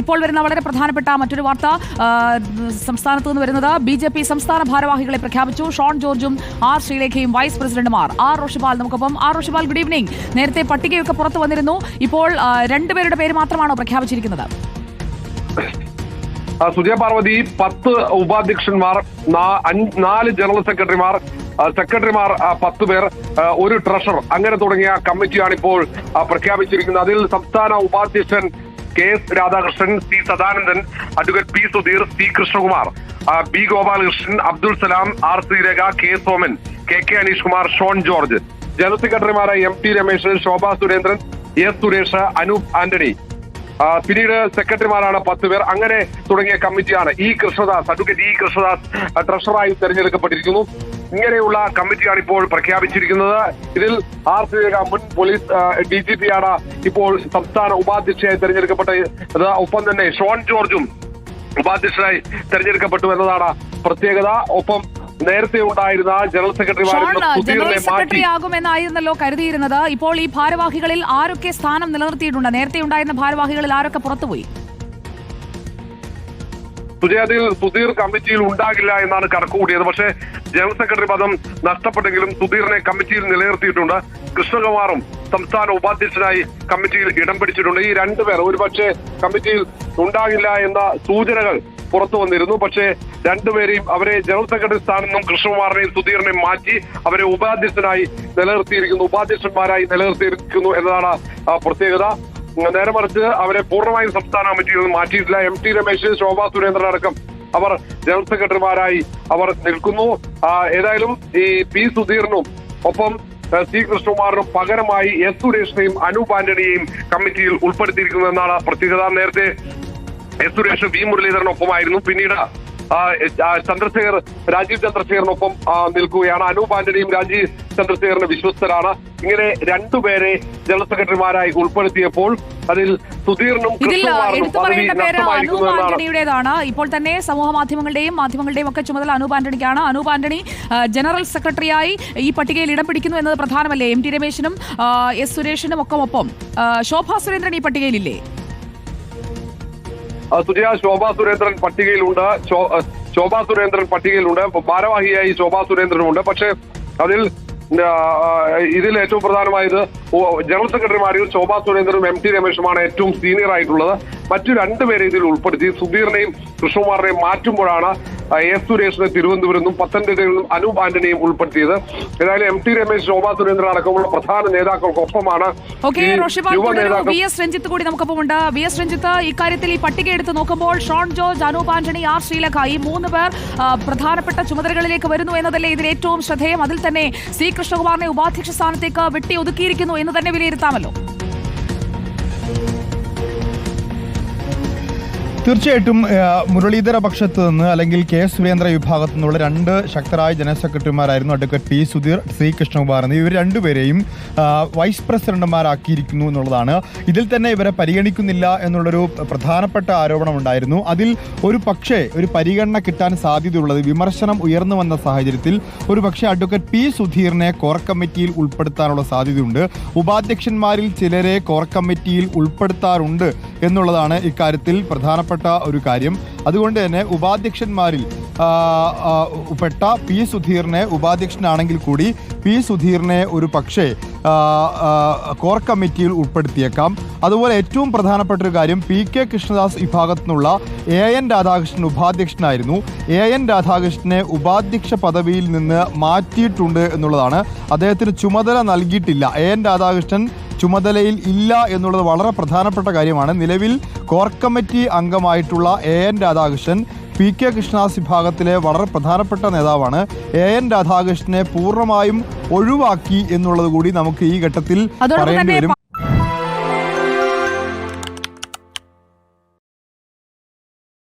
ഇപ്പോൾ വരുന്ന വളരെ പ്രധാനപ്പെട്ട മറ്റൊരു വാർത്ത സംസ്ഥാനത്ത് നിന്ന് വരുന്നത് ബി ജെ പി സംസ്ഥാന ഭാരവാഹികളെ പ്രഖ്യാപിച്ചു. ഷോൺ ജോർജും ആർ ശ്രീലേഖയും വൈസ് പ്രസിഡന്റുമാർ. ആർ റോഷിപാൽ നമുക്കൊപ്പം. R Roshipal good evening. നേരത്തെ പട്ടികയൊക്കെ പുറത്തു വന്നിരുന്നു. ഇപ്പോൾ രണ്ടുപേരുടെ പേര് മാത്രമാണോ പ്രഖ്യാപിച്ചിരിക്കുന്നത്? സുജയ പാർവതി പത്ത് ഉപാധ്യക്ഷന്മാർ നാല് ജനറൽ സെക്രട്ടറിമാർ സെക്രട്ടറിമാർ പത്ത് പേർ ഒരു ട്രഷർ അങ്ങനെ തുടങ്ങിയ കമ്മിറ്റിയാണ് ഇപ്പോൾ പ്രഖ്യാപിച്ചിരിക്കുന്നത്. അതിൽ സംസ്ഥാന ഉപാധ്യക്ഷൻ K S Radhakrishnan C Sadanandan advocate P Sudheer C Krishnakumar. B Gopalakrishnan Abdul Salam R Sreerekha K Soman K K Aneesh Kumar Shone George. General സെക്രട്ടറിമാരായ M T Ramesh Shobha Surendran S Suresh Anoop Antony. പിന്നീട് സെക്രട്ടറിമാരാണ് പത്ത് പേർ. അങ്ങനെ തുടങ്ങിയ കമ്മിറ്റിയാണ് E Krishnadas advocate E Krishnadas ട്രഷറായി തെരഞ്ഞെടുക്കപ്പെട്ടിരിക്കുന്നു. ഇങ്ങനെയുള്ള കമ്മിറ്റിയാണ് ഇപ്പോൾ പ്രഖ്യാപിച്ചിരിക്കുന്നത്. ഇതിൽ ആർ ശ്രീരേഖ മുൻ പോലീസ് ഡി ജി പി ആണ് ഇപ്പോൾ സംസ്ഥാന ഉപാധ്യക്ഷയായി തെരഞ്ഞെടുക്കപ്പെട്ടത്. ഒപ്പം തന്നെ ഷോൺ ജോർജും ഉപാധ്യക്ഷനായി തെരഞ്ഞെടുക്കപ്പെട്ടു എന്നതാണ് പ്രത്യേകത. ഒപ്പം നേരത്തെ ഉണ്ടായിരുന്ന ജനറൽ സെക്രട്ടറി സെക്രട്ടറി ആകുമെന്നായിരുന്നല്ലോ കരുതിയിരുന്നത്. ഇപ്പോൾ ഈ ഭാരവാഹികളിൽ ആരൊക്കെ സ്ഥാനം നിലനിർത്തിയിട്ടുണ്ട്? നേരത്തെ ഉണ്ടായിരുന്ന ഭാരവാഹികളിൽ ആരൊക്കെ പുറത്തുപോയി? സുജയതിൽ സുധീർ കമ്മിറ്റിയിൽ ഉണ്ടാകില്ല എന്നാണ് കണക്കുകൂടിയത് പക്ഷേ ജനറൽ സെക്രട്ടറി പദം നഷ്ടപ്പെട്ടെങ്കിലും സുധീറിനെ കമ്മിറ്റിയിൽ നിലനിർത്തിയിട്ടുണ്ട്. കൃഷ്ണകുമാറും സംസ്ഥാന ഉപാധ്യക്ഷനായി കമ്മിറ്റിയിൽ ഇടം പിടിച്ചിട്ടുണ്ട്. ഈ രണ്ടുപേർ ഒരുപക്ഷെ കമ്മിറ്റിയിൽ ഉണ്ടാകില്ല എന്ന സൂചനകൾ പുറത്തു വന്നിരുന്നു. പക്ഷേ രണ്ടുപേരെയും അവരെ ജനറൽ സെക്രട്ടറി സ്ഥാനത്ത് നിന്നും കൃഷ്ണകുമാറിനെയും സുധീറിനെയും മാറ്റി അവരെ ഉപാധ്യക്ഷനായി നിലനിർത്തിയിരിക്കുന്നു. ഉപാധ്യക്ഷന്മാരായി നിലനിർത്തിയിരിക്കുന്നു എന്നതാണ് പ്രത്യേകത. നേരെ മറിച്ച് അവരെ പൂർണമായും സംസ്ഥാന കമ്മിറ്റിയിൽ നിന്ന് മാറ്റിയിട്ടില്ല. എം ടി രമേശ് ശോഭാ സുരേന്ദ്രൻ അടക്കം അവർ ജനറൽ സെക്രട്ടറിമാരായി അവർ നിൽക്കുന്നു. ഏതായാലും ഈ പി സുധീറിനും ഒപ്പം സി കൃഷ്ണകുമാറിനും പകരമായി എസ് സുരേഷിനെയും അനൂപ് ആന്റണിയെയും കമ്മിറ്റിയിൽ ഉൾപ്പെടുത്തിയിരിക്കുന്നു എന്നാണ് പ്രത്യേകത. നേരത്തെ എസ് സുരേഷ് വി മുരളീധരനൊപ്പമായിരുന്നു. പിന്നീട് ചന്ദ്രശേഖർ രാജീവ് ചന്ദ്രശേഖറിനൊപ്പം നിൽക്കുകയാണ്. അനൂപ് ആന്റണിയും രാജീവ് ചന്ദ്രശേഖറിന് വിശ്വസ്തരാണ്. ഇങ്ങനെ രണ്ടുപേരെ ജനറൽ സെക്രട്ടറിമാരായി ഉൾപ്പെടുത്തിയപ്പോൾ അതിൽ സുധീറിനും ഇതിൽ കൃഷ്ണകുമാറിനും എടുത്തു പറയേണ്ട പേര് അനൂപ് ആന്റണിയുടേതാണ്. ഇപ്പോൾ തന്നെ സമൂഹ മാധ്യമങ്ങളുടെയും മാധ്യമങ്ങളുടെയും ഒക്കെ ചുമതല അനൂപ് ആന്റണിക്കാണ്. അനൂപ് ആന്റണി ജനറൽ സെക്രട്ടറിയായി ഈ പട്ടികയിൽ ഇടം പിടിക്കുന്നു എന്നത് പ്രധാനമല്ലേ? എം ടി രമേശിനും എസ് സുരേഷിനും ഒക്കെ ഒപ്പം. ശോഭാ സുരേന്ദ്രൻ ഈ പട്ടികയിലില്ലേ? സുജയ ശോഭാ സുരേന്ദ്രൻ പട്ടികയിലുണ്ട്. ശോഭാ സുരേന്ദ്രൻ പട്ടികയിലുണ്ട്. ഭാരവാഹിയായി ശോഭാ സുരേന്ദ്രനുണ്ട് പക്ഷേ അതിൽ ഇതിൽ ഏറ്റവും പ്രധാനമായത് ജനറൽ സെക്രട്ടറിമാരിൽ ശോഭാ സുരേന്ദ്രനും എം ടി രമേശുമാണ് ഏറ്റവും സീനിയർ ആയിട്ടുള്ളത്. മറ്റു രണ്ടുപേരെ ഇതിൽ ഉൾപ്പെടുത്തി. സുധീറിനെയും കൃഷ്ണകുമാറിനെയും മാറ്റുമ്പോഴാണ് എ എസ് സുരേഷിനെ തിരുവനന്തപുരത്ത് നിന്നും പത്തനംതിട്ടയിൽ നിന്നും അനൂപ് ആന്റണിയും ഉൾപ്പെടുത്തിയത്. ഏതായാലും എം ടി രമേശ് ശോഭാ സുരേന്ദ്രൻ അടക്കമുള്ള പ്രധാന നേതാക്കൾക്കൊപ്പമാണ് വി എസ് രഞ്ജിത്ത് കൂടി നമുക്കൊപ്പമുണ്ട്. വി എസ് രഞ്ജിത്ത് ഇക്കാര്യത്തിൽ ഈ പട്ടിക എടുത്ത് നോക്കുമ്പോൾ Shone George Anoop Antony R Sreelekha ഈ മൂന്ന് പേർ പ്രധാനപ്പെട്ട ചുമതലകളിലേക്ക് വരുന്നു എന്നതല്ലേ ഇതിൽ ഏറ്റവും ശ്രദ്ധേയം. അതിൽ തന്നെ സി കൃഷ്ണകുമാറിനെ ഉപാധ്യക്ഷ സ്ഥാനത്തേക്ക് വെട്ടി ഒതുക്കിയിരിക്കുന്നു എന്ന് തന്നെ വിലയിരുത്താമല്ലോ. തീർച്ചയായിട്ടും മുരളീധര പക്ഷത്ത് നിന്ന് അല്ലെങ്കിൽ കെ സുരേന്ദ്ര വിഭാഗത്തു നിന്നുള്ള രണ്ട് ശക്തരായ general സെക്രട്ടറിമാരായിരുന്നു advocate P Sudheer C Krishnakumar എന്നിവർ ഇവർ രണ്ടുപേരെയും വൈസ് പ്രസിഡന്റുമാരാക്കിയിരിക്കുന്നു എന്നുള്ളതാണ്. ഇതിൽ തന്നെ ഇവരെ പരിഗണിക്കുന്നില്ല എന്നുള്ളൊരു പ്രധാനപ്പെട്ട ആരോപണം ഉണ്ടായിരുന്നു അതിൽ ഒരു പക്ഷേ ഒരു പരിഗണന കിട്ടാൻ സാധ്യതയുള്ളത് വിമർശനം ഉയർന്നു വന്ന സാഹചര്യത്തിൽ ഒരു പക്ഷേ അഡ്വക്കേറ്റ് പി സുധീറിനെ കോർ കമ്മിറ്റിയിൽ ഉൾപ്പെടുത്താനുള്ള സാധ്യതയുണ്ട്. ഉപാധ്യക്ഷന്മാരിൽ ചിലരെ കോർ കമ്മിറ്റിയിൽ ഉൾപ്പെടുത്താറുണ്ട് എന്നുള്ളതാണ് ഇക്കാര്യത്തിൽ പ്രധാനപ്പെട്ട ഒരു കാര്യം. അതുകൊണ്ട് തന്നെ ഉപാധ്യക്ഷന്മാരിൽ പെട്ട പി സുധീറിനെ ഉപാധ്യക്ഷനാണെങ്കിൽ കൂടി പി സുധീറിനെ ഒരു പക്ഷേ കോർ കമ്മിറ്റിയിൽ ഉൾപ്പെടുത്തിയേക്കാം. അതുപോലെ ഏറ്റവും പ്രധാനപ്പെട്ട ഒരു കാര്യം പി കെ കൃഷ്ണദാസ് വിഭാഗത്തു നിന്നുള്ള എ എൻ രാധാകൃഷ്ണൻ ഉപാധ്യക്ഷനായിരുന്നു. എ എൻ രാധാകൃഷ്ണനെ ഉപാധ്യക്ഷ പദവിയിൽ നിന്ന് മാറ്റിയിട്ടുണ്ട് എന്നുള്ളതാണ്. അദ്ദേഹത്തിന് ചുമതല നൽകിയിട്ടില്ല. എ എൻ രാധാകൃഷ്ണൻ ചുമതലയിൽ ഇല്ല എന്നുള്ളത് വളരെ പ്രധാനപ്പെട്ട കാര്യമാണ്. നിലവിൽ core committee അംഗമായിട്ടുള്ള A N Radhakrishnan P K Krishnadas വിഭാഗത്തിലെ വളരെ പ്രധാനപ്പെട്ട നേതാവാണ്. എ എൻ രാധാകൃഷ്ണനെ പൂർണമായും ഒഴിവാക്കി എന്നുള്ളത് കൂടി നമുക്ക് ഈ ഘട്ടത്തിൽ പറയേണ്ടി വരും.